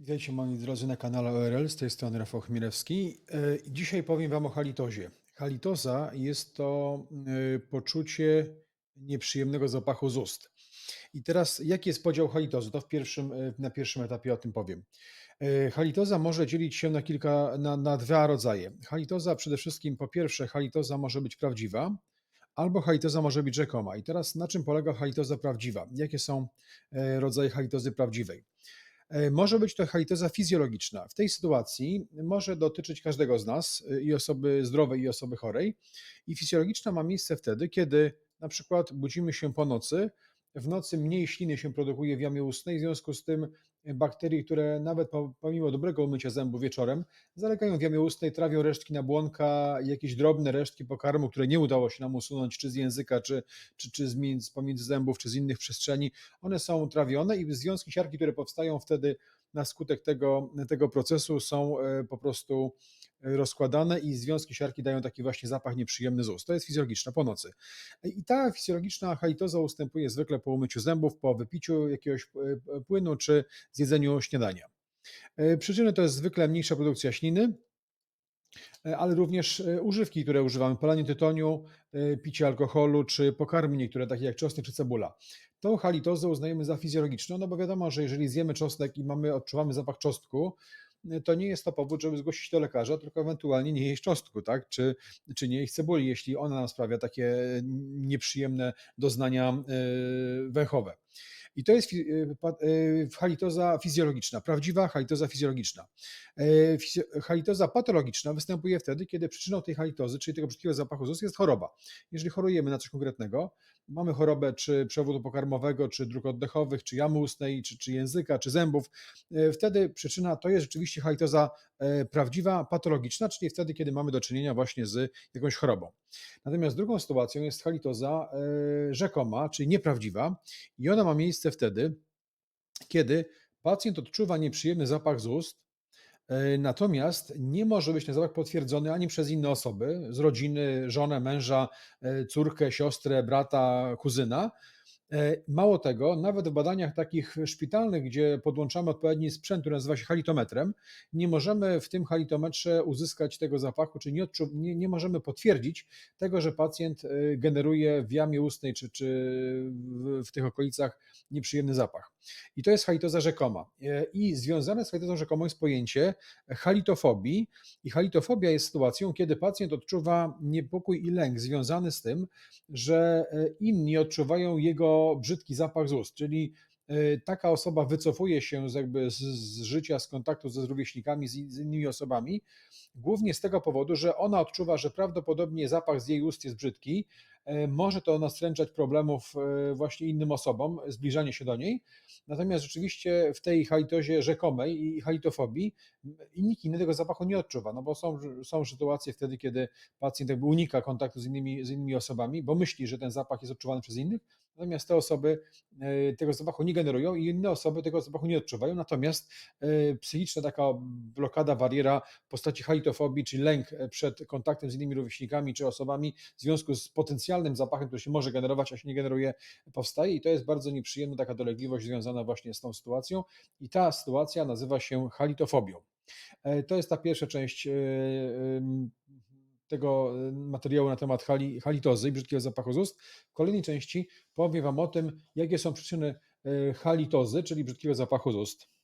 Witajcie moi drodzy na kanale ORL, z tej strony Rafał Chmielewski. E, Dzisiaj powiem Wam o halitozie. Halitoza jest to e, poczucie nieprzyjemnego zapachu z ust. I teraz jaki jest podział halitozy? To w pierwszym, e, na pierwszym etapie o tym powiem. Halitoza może dzielić się na kilka, na, na dwa rodzaje. Halitoza przede wszystkim, po pierwsze, halitoza może być prawdziwa, albo halitoza może być rzekoma. I teraz na czym polega halitoza prawdziwa? Jakie są rodzaje halitozy prawdziwej? E, Może być to halitoza fizjologiczna. W tej sytuacji może dotyczyć każdego z nas, y, i osoby zdrowej, i osoby chorej. I fizjologiczna ma miejsce wtedy, kiedy na przykład budzimy się po nocy. W nocy mniej śliny się produkuje w jamie ustnej, w związku z tym bakterie, które nawet po- pomimo dobrego umycia zębów wieczorem, zalegają w jamie ustnej, trawią resztki nabłonka, jakieś drobne resztki pokarmu, które nie udało się nam usunąć, czy z języka, czy, czy, czy z między, pomiędzy zębów, czy z innych przestrzeni. One są trawione i związki siarki, które powstają wtedy na skutek tego, tego procesu są e, po prostu e, rozkładane i związki siarki dają taki właśnie zapach nieprzyjemny z ust. To jest fizjologiczna po nocy. I ta fizjologiczna halitoza ustępuje zwykle po umyciu zębów, po wypiciu jakiegoś e, płynu czy zjedzeniu śniadania. E, Przyczyny to jest zwykle mniejsza produkcja śliny, E, ale również e, używki, które używamy, palenie tytoniu, e, picie alkoholu czy pokarmy niektóre, takie jak czosnek czy cebula. Tą halitozę uznajemy za fizjologiczną, no bo wiadomo, że jeżeli zjemy czosnek i mamy, odczuwamy zapach czosnku, to nie jest to powód, żeby zgłosić do lekarza, tylko ewentualnie nie jeść czosnku, tak? Czy, czy nie jeść cebuli, jeśli ona nam sprawia takie nieprzyjemne doznania e, węchowe. I to jest pa- e, halitoza fizjologiczna, prawdziwa halitoza fizjologiczna. E, Halitoza patologiczna występuje wtedy, kiedy przyczyną tej halitozy, czyli tego brzydkiego zapachu z ust jest choroba. Jeżeli chorujemy na coś konkretnego, mamy chorobę czy przewodu pokarmowego, czy dróg oddechowych, czy jamy ustnej, czy, czy języka, czy zębów, e, wtedy przyczyna to jest rzeczywiście halitoza prawdziwa, patologiczna, czyli wtedy, kiedy mamy do czynienia właśnie z jakąś chorobą. Natomiast drugą sytuacją jest halitoza e, rzekoma, czyli nieprawdziwa i ona ma miejsce wtedy, kiedy pacjent odczuwa nieprzyjemny zapach z ust, E, Natomiast nie może być ten zapach potwierdzony ani przez inne osoby z rodziny, żonę, męża, e, córkę, siostrę, brata, kuzyna. E, Mało tego, nawet w badaniach takich szpitalnych, gdzie podłączamy odpowiedni sprzęt, który nazywa się halitometrem, nie możemy w tym halitometrze uzyskać tego zapachu, czy nie, odczu- nie, nie możemy potwierdzić tego, że pacjent e, generuje w jamie ustnej czy, czy w, w tych okolicach nieprzyjemny zapach. I to jest halitoza rzekoma. E, I związane z halitozą rzekomą jest pojęcie halitofobii. I halitofobia jest sytuacją, kiedy pacjent odczuwa niepokój i lęk związany z tym, że inni odczuwają jego brzydki zapach z ust, czyli e, taka osoba wycofuje się z, jakby z, z życia, z kontaktu ze rówieśnikami, z, z innymi osobami, głównie z tego powodu, że ona odczuwa, że prawdopodobnie zapach z jej ust jest brzydki, może to nastręczać problemów e, właśnie innym osobom, zbliżanie się do niej, natomiast rzeczywiście w tej halitozie rzekomej i halitofobii nikt inny tego zapachu nie odczuwa, no bo są, są sytuacje wtedy, kiedy pacjent jakby unika kontaktu z innymi, z innymi osobami, bo myśli, że ten zapach jest odczuwany przez innych, natomiast te osoby e, tego zapachu nie generują i inne osoby tego zapachu nie odczuwają, natomiast e, psychiczna taka blokada, bariera w postaci halitofobii, czyli lęk e, przed kontaktem z innymi rówieśnikami czy osobami w związku z potencjalnym zapachem, który się może generować, a się nie generuje, powstaje i to jest bardzo nieprzyjemna taka dolegliwość związana właśnie z tą sytuacją i ta sytuacja nazywa się halitofobią. E, To jest ta pierwsza część e, tego e, materiału na temat hali, halitozy i brzydkiego zapachu z ust. W kolejnej części powiem Wam o tym, jakie są przyczyny halitozy, czyli brzydkiego zapachu z ust.